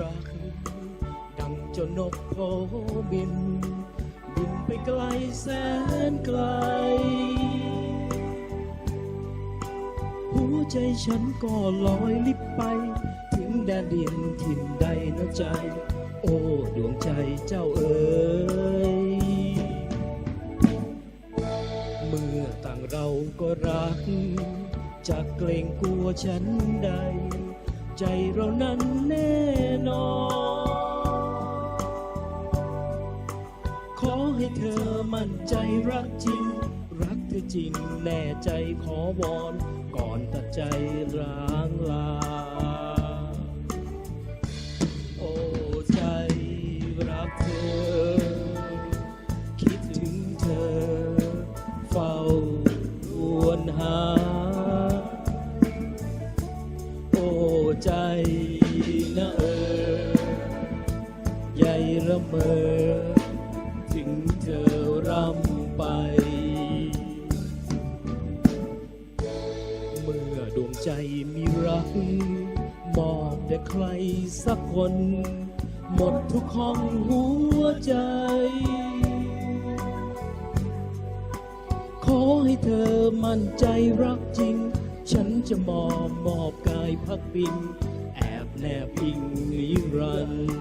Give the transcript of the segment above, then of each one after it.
รัก ดังจ้านกโผบิน บินไปไกลแสนไกล หัวใจฉันก็ลอยลิบไป ถึงแดนดินถิ่นใดนะใจ โอ้ ดวงใจเจ้าเอ๋ยเมื่อต่างเราก็รักจากเกรงกลัวฉันใด ใจเรานั้นแน่นอน ขอให้เธอมั่นใจรักจริง รักเธอจริงแน่ใจขอวอน ก่อนตัดใจร้างลา ใหญ่ระเมอถึงเธอร่ำไป เมื่อดวงใจมีรัก มอบแต่ใครสักคน หมดทุกห้องหัวใจ ขอให้เธอมั่นใจรักจริง ฉันจะมอบมอบกายพักพิงแอบแนบอิงนิรันดร์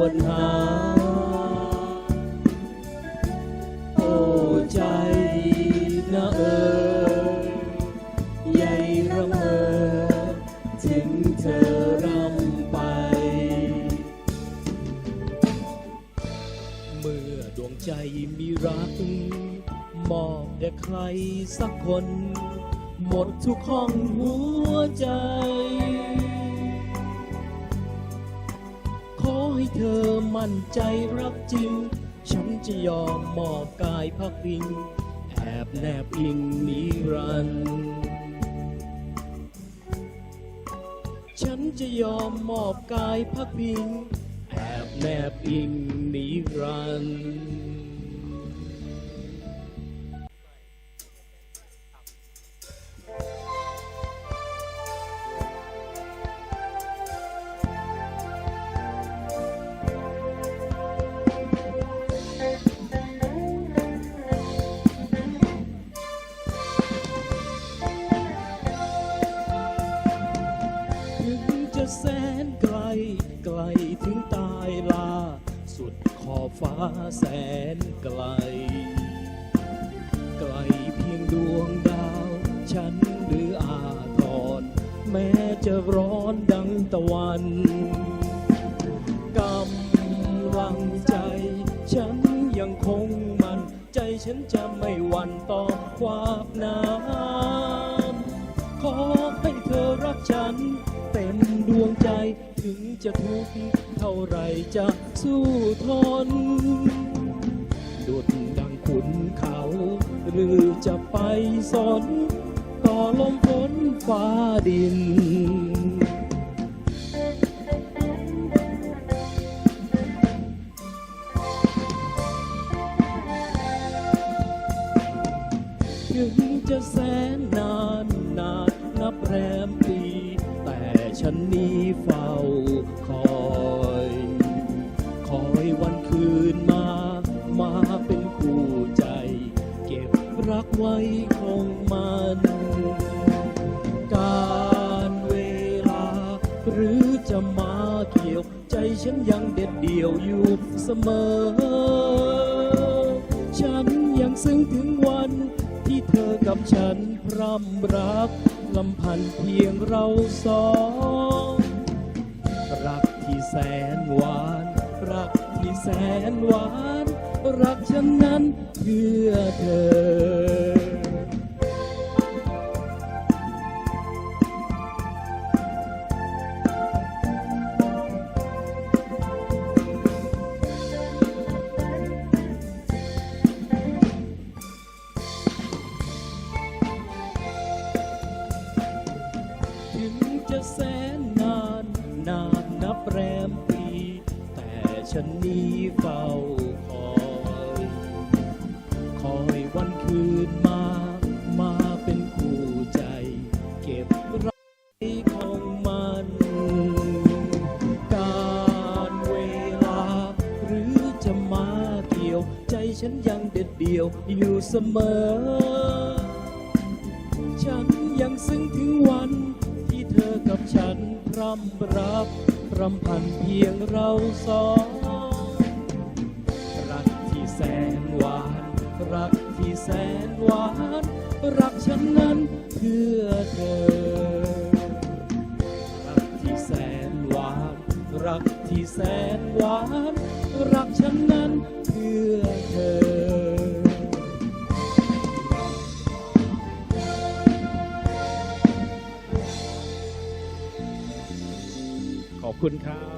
วนหา โอ้ใจนะเออใหญ่ระเมอถึงเธอรำไป เมื่อดวงใจมีรัก มอบแด่ใครสักคน หมดทุกห้องหัวใจ เธอมั่นใจรักจริง ฉันจะยอมมอบกายพักพิงแอบแนบอิงนิรันดร์ฉันจะยอมมอบกายพักพิงแอบแนบอิงนิรันดร์ อบฟ้าแสนไกล ไกลเพียงดวงดาว ฉันหรืออาทรแม้จะร้อนดังตะวันกำลังใจ ฉันยังคงมัน ใจฉันจะไม่หวั่นต่อความนาวขอให้เธอรักฉัน เต็มดวงใจ ถึงจะทุกข์เท่าไรจะสู้ทน ดุดดังขุนเขา หรือจะไปสน ต่อลมฝนฟ้าดินถึงจะแสนนานนานนับแรมปี แต่ฉันนี้ รักไว้คงมัน การเวลา หรือจะมาเกี่ยว ใจฉันยังเด็ดเดี่ยวอยู่เสมอ ฉันยังซึ้งถึงวันที่เธอกับฉันพร่ำรักลำพันเพียงเราสองรักที่แสนหวาน รักที่แสนหวาน รักฉันนั้นเพื่อเธอานนับแรมปีแต่ฉันนี้เฝ้าคอย คอยวันคืนมา มาเป็นคู่ใจ เก็บรักของมัน การเวลา หรือจะมาเกี่ยว ใจฉันยังเด็ดเดี่ยวอยู่เสมอ ฉันยังซึ้งถึงวันที่เธอกับฉัน ร่ำรักพรำพันเพียงเราสองรักที่แสนหวาน รักที่แสนหวาน รักฉันนั้นเพื่อเธอ รักที่แสนหวาน รักที่แสนหวาน รักฉันนั้นเพื่อเธอ คุณครับ